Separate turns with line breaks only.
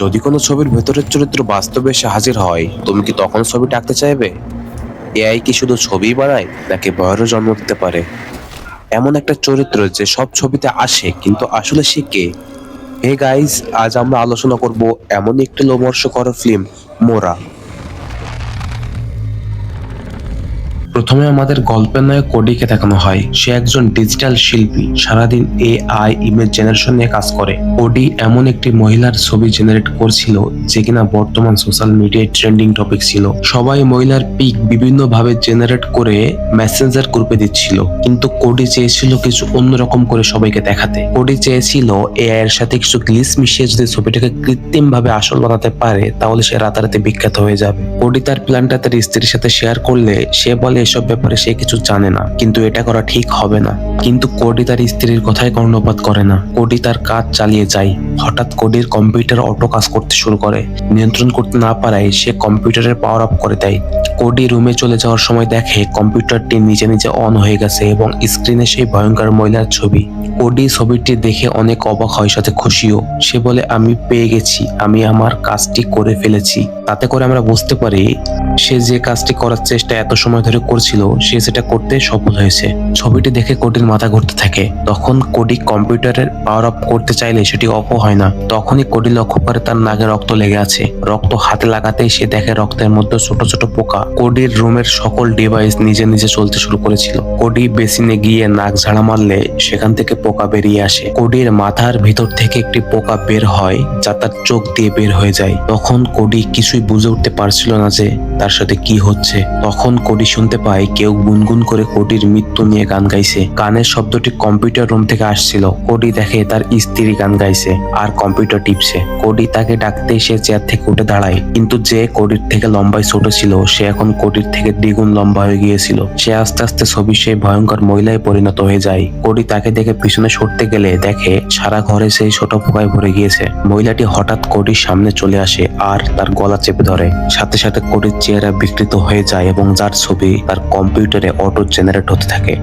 যদি কোনো ছবির ভেতরের চরিত্র বাস্তবে এসে হাজির হয়, তুমি কি তখন ছবি আঁকতে চাইবে? এআই কি শুধু ছবি বানায়, নাকি ভয়েরও জন্ম দিতে পারে? এমন একটা চরিত্র যে সব ছবিতে আসে, কিন্তু আসলে সে কে? হে গাইজ, আজ আমরা আলোচনা করব এমন একটি লোমর্ষকর ফিল্ম মোরা। প্রথমে আমাদের গল্পের নায়ক কোডিকে দেখানো হয়। সে একজন ডিজিটাল শিল্পী, সারাদিন এ আই ইমেজ জেনারেশন নিয়ে কাজ করে। কোডি এমন একটি মহিলার ছবি জেনারেট করছিল, যে কিনা বর্তমান সোশ্যাল মিডিয়ায় ট্রেন্ডিং টপিক ছিল। সবাই মহিলার পিক বিভিন্ন ভাবে জেনারেট করে মেসেঞ্জার গ্রুপে দিচ্ছিল। কিন্তু কোডি চেয়েছিল কিছু অন্যরকম করে সবাইকে দেখাতে। কোডি চেয়েছিল এআই এর সাথে কিছু গ্লিস মিশিয়ে যদি ছবিটাকে কৃত্রিম ভাবে আসল বানাতে পারে, তাহলে সে রাতারাতি বিখ্যাত হয়ে যাবে। কোডি তার প্ল্যানটা তার স্ত্রীর সাথে শেয়ার করলে, সে বলে এসব ব্যাপারে সে কিছু জানে না, কিন্তু এটা করা ঠিক হবে না। কিন্তু কোডি তার স্ত্রীর কথায় কর্ণপাত করে না। কোডি তার কাজ চালিয়ে যায়। হঠাৎ কোডির কম্পিউটার অটো কাজ করতে শুরু করে। নিয়ন্ত্রণ করতে না পারায় সে কম্পিউটারের পাওয়ার অফ করে দেয়। কোডি রুমে চলে যাওয়ার সময় দেখে কম্পিউটারটি নিজে নিজে অন হয়ে গেছে এবং স্ক্রিনে সেই ভয়ঙ্কর মহিলার ছবি। কোডি ছবিটি দেখে অনেক অবাক হয়, সাথে খুশিও। সে বলে, আমি পেয়ে গেছি। আমি আমার কাজটি করে ফেলেছি। তাতে করে আমরা বুঝতে পারি, সে যে কাজটি করার চেষ্টা এত সময় ধরে করছিল, সে সেটা করতে সফল হয়েছে। ছবিটি দেখে কোডির মাথা ঘুরতে থাকে। তখন কোডি কম্পিউটারের পাওয়ার অফ করতে চাইলে সেটি অফ হয় না। তখনই কোডি লক্ষ্য করে তার নাগে রক্ত লেগে আছে। রক্ত হাতে লাগাতেই সে দেখে রক্তের মধ্যে ছোট ছোট পোকা। কোডির রুমের সকল ডিভাইস নিজে নিজে চলতে শুরু করেছিল। কোডি বেসিনে গিয়ে নাক ঝাড়া মারলে সেখান থেকে পোকা বেরিয়ে আসে। কোডির মাথার ভিতর থেকে একটি পোকা বের হয় যা তার চোখ দিয়ে বের হয়ে যায়। তখন কোডি কিছুই বুঝে উঠতে পারছিল না যে তার সাথে কি হচ্ছে। তখন কোডি শুনতে পায় কেউ গুনগুন করে কোডির মৃত্যু নিয়ে গান গাইছে। গানের শব্দটি কম্পিউটার রুম থেকে আসছিল। কোডি দেখে তার স্ত্রী গান গাইছে। আর কম্পিউটার টিপছে। কোডি তাকে ডাকতে সে চেয়ার থেকে উঠে দাঁড়ায়। কিন্তু যে কোডির থেকে লম্বায় ছোট ছিল, সে এখন কোডির থেকে দ্বিগুণ লম্বা হয়ে গিয়েছিল। সে আস্তে আস্তে ছবি সেই ভয়ঙ্কর মহিলায় পরিণত হয়ে যায়। কোডি তাকে দেখে পিছনে সরতে গেলে দেখে সারা ঘরে সেই ছোট পোকায় ভরে গিয়েছে। মহিলাটি হঠাৎ কোডির সামনে চলে আসে আর তার গলা চেপে ধরে। সাথে সাথে কোডির চেহারা বিকৃত হয়ে যায় এবং যার ছবি তার কম্পিউটারে অটো জেনারেট হতে থাকে।